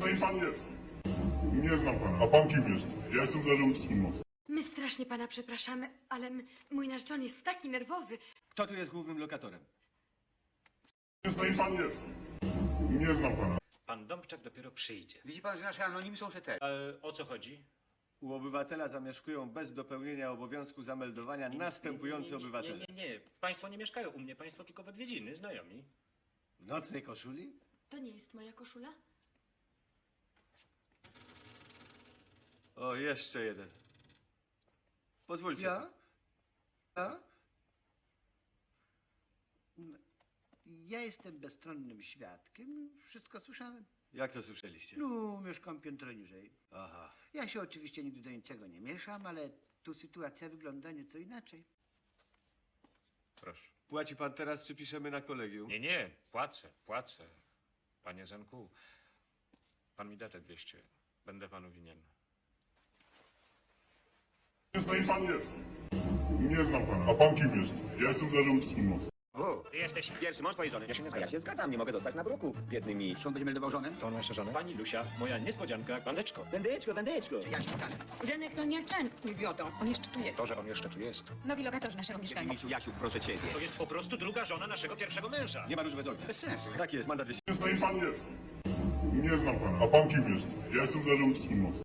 No i pan jest. Nie znam pana. A pan kim jest? Ja jestem zarząd wspólnoty. My strasznie pana przepraszamy, ale m- mój narzeczony jest taki nerwowy. Kto tu jest głównym lokatorem? No i pan jest. Nie znam pana. Pan Dąbczak dopiero przyjdzie. Widzi pan, że nasze anonimy są rzetelne. Ale o co chodzi? U obywatela zamieszkują bez dopełnienia obowiązku zameldowania następujący Nie, nie, obywatele. Nie, nie, nie. Państwo nie mieszkają u mnie, państwo tylko w odwiedziny, znajomi. W nocnej koszuli? To nie jest moja koszula? O, jeszcze jeden. Pozwólcie. Ja? Ja? No, Ja jestem bezstronnym świadkiem. Wszystko słyszałem. Jak to słyszeliście? No, mieszkam piętro niżej. Aha. Ja się oczywiście nigdy do niczego nie mieszam, ale tu sytuacja wygląda nieco inaczej. Proszę. Płaci pan teraz, czy piszemy na kolegium? Nie, nie, płacę, płacę. Panie Zenku, pan mi da te 200. Będę panu winien. No i pan jest. Nie znam pana. A pan kim jest? Ja jestem zarząd wspólnoty. O, Ty jesteś... pierwszy mąż twojej żony. Ja się nie zgadzam. Ja się zgadzam, nie mogę zostać na bruku. Biedny mi. Sąd będzie meldował żonę? To nasza żona? Pani Lusia, moja niespodzianka, bandeczko. Wędeczko, wędeczko. Janek to nie ten, idioto. On jeszcze tu jest. To, że on jeszcze tu jest. Nowi lokatorzy naszego mieszkania. Misiu, Jasiu, proszę ciebie. To jest po prostu druga żona naszego pierwszego męża. Nie ma już bez ognia. Bez sensu. Tak jest, mandat 200. No i pan jest. Nie znam pana. A pan kim jest? Ja jestem zarząd wspólnoty.